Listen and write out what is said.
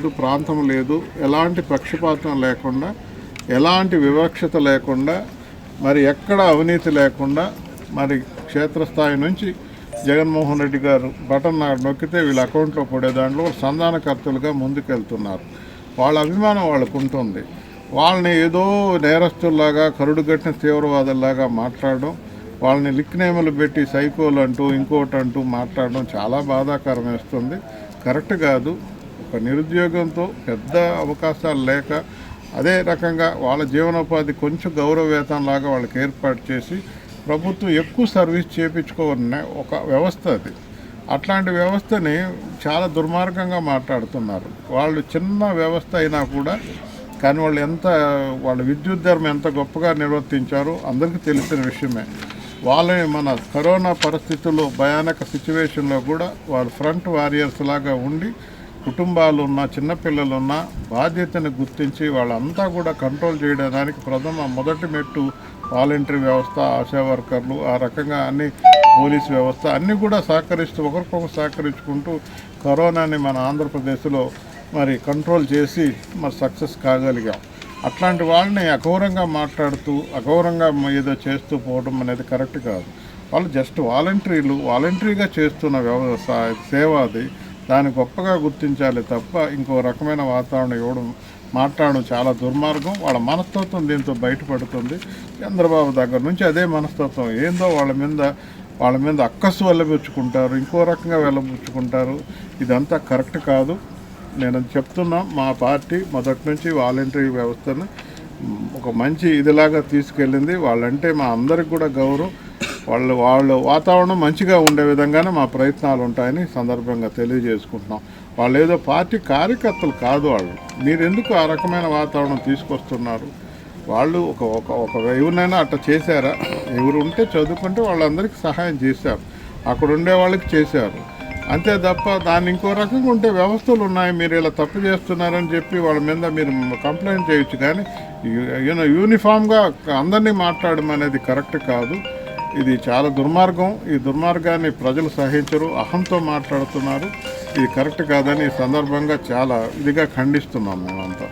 ఇటు ప్రాంతం లేదు ఎలాంటి పక్షపాతం లేకుండా ఎలాంటి వివక్షత లేకుండా మరి ఎక్కడ అవినీతి లేకుండా మరి క్షేత్రస్థాయి నుంచి జగన్మోహన్ రెడ్డి గారు బటన్ నాడు నొక్కితే వీళ్ళ అకౌంట్లో పడే దాంట్లో సంధానకర్తలుగా ముందుకెళ్తున్నారు. వాళ్ళ అభిమానం వాళ్ళకు ఉంటుంది. వాళ్ళని ఏదో నేరస్తుల్లాగా కరుడుగట్టిన తీవ్రవాదుల్లాగా మాట్లాడడం వాళ్ళని లిక్నేములు పెట్టి సైకోలు అంటూ ఇంకోటి అంటూ మాట్లాడడం చాలా బాధాకరం వేస్తుంది కరెక్ట్ కాదు. ఒక నిరుద్యోగంతో పెద్ద అవకాశాలు లేక అదే రకంగా వాళ్ళ జీవనోపాధి కొంచెం గౌరవ వేతనం లాగా వాళ్ళకి ఏర్పాటు చేసి ప్రభుత్వం ఎక్కువ సర్వీస్ చేయించుకోవాలన్న ఒక వ్యవస్థ అది. అట్లాంటి వ్యవస్థని చాలా దుర్మార్గంగా మాట్లాడుతున్నారు. వాళ్ళు చిన్న వ్యవస్థ అయినా కూడా కానీ వాళ్ళు ఎంత వాళ్ళ విద్యుత్ ధర్మం ఎంత గొప్పగా నిర్వర్తించారో అందరికీ తెలిసిన విషయమే. వాళ్ళని మన కరోనా పరిస్థితుల్లో భయానక సిచ్యువేషన్లో కూడా వాళ్ళు ఫ్రంట్ వారియర్స్ లాగా ఉండి కుటుంబాలు ఉన్న చిన్నపిల్లలు ఉన్న బాధ్యతను గుర్తించి వాళ్ళంతా కూడా కంట్రోల్ చేయడానికి ప్రథమ మొదటి మెట్టు వాలంటరీ వ్యవస్థ ఆశా వర్కర్లు ఆ రకంగా అన్ని పోలీస్ వ్యవస్థ అన్నీ కూడా సహకరిస్తూ ఒకరికొకరు సహకరించుకుంటూ కరోనాని మన ఆంధ్రప్రదేశ్లో మరి కంట్రోల్ చేసి మరి సక్సెస్ కాగలిగాం. అట్లాంటి వాళ్ళని అఘోరంగా మాట్లాడుతూ అఘోరంగా ఏదో చేస్తూ పోవడం అనేది కరెక్ట్ కాదు. వాళ్ళు జస్ట్ వాలంటరీలు వాలంటరీగా చేస్తున్న వ్యవసాయ సేవ అది. దాన్ని గొప్పగా గుర్తించాలి తప్ప ఇంకో రకమైన వాతావరణం ఇవ్వడం మాట్లాడడం చాలా దుర్మార్గం. వాళ్ళ మనస్తత్వం దీంతో బయటపడుతుంది. చంద్రబాబు దగ్గర నుంచి అదే మనస్తత్వం. ఏందో వాళ్ళ మీద వాళ్ళ మీద అక్కసు వెళ్ళబుచ్చుకుంటారు ఇంకో రకంగా వెళ్ళబుచ్చుకుంటారు ఇదంతా కరెక్ట్ కాదు. నేను చెప్తున్నా మా పార్టీ మొదటి నుంచి వాలంటరీ వ్యవస్థను ఒక మంచి ఇదిలాగా తీసుకెళ్ళింది. వాళ్ళంటే మా అందరికి కూడా గౌరవం. వాళ్ళు వాళ్ళ వాతావరణం మంచిగా ఉండే విధంగానే మా ప్రయత్నాలు ఉంటాయని సందర్భంగా తెలియజేసుకుంటున్నాం. వాళ్ళు ఏదో పార్టీ కార్యకర్తలు కాదు వాళ్ళు. మీరు ఎందుకు ఆ రకమైన వాతావరణం తీసుకొస్తున్నారు? వాళ్ళు ఒక ఒక ఒక ఎవరినైనా అట్లా చేశారా? ఎవరు ఉంటే చదువుకుంటే వాళ్ళందరికీ సహాయం చేశారు. అక్కడ ఉండే వాళ్ళకి చేశారు. అంతే తప్ప దాన్ని ఇంకో రకంగా ఉంటే వ్యవస్థలు ఉన్నాయి. మీరు ఇలా తప్పు చేస్తున్నారని చెప్పి వాళ్ళ మీద మీరు కంప్లైంట్ చేయొచ్చు కానీ యూనో యూనిఫామ్గా అందరినీ మాట్లాడడం అనేది కరెక్ట్ కాదు. ఇది చాలా దుర్మార్గం. ఈ దుర్మార్గాన్ని ప్రజలు సహించరు అహంతో మాట్లాడుతున్నారు. ఇది కరెక్ట్ కాదని ఈ సందర్భంగా చాలా ఇదిగా ఖండిస్తున్నాం మేమంతా.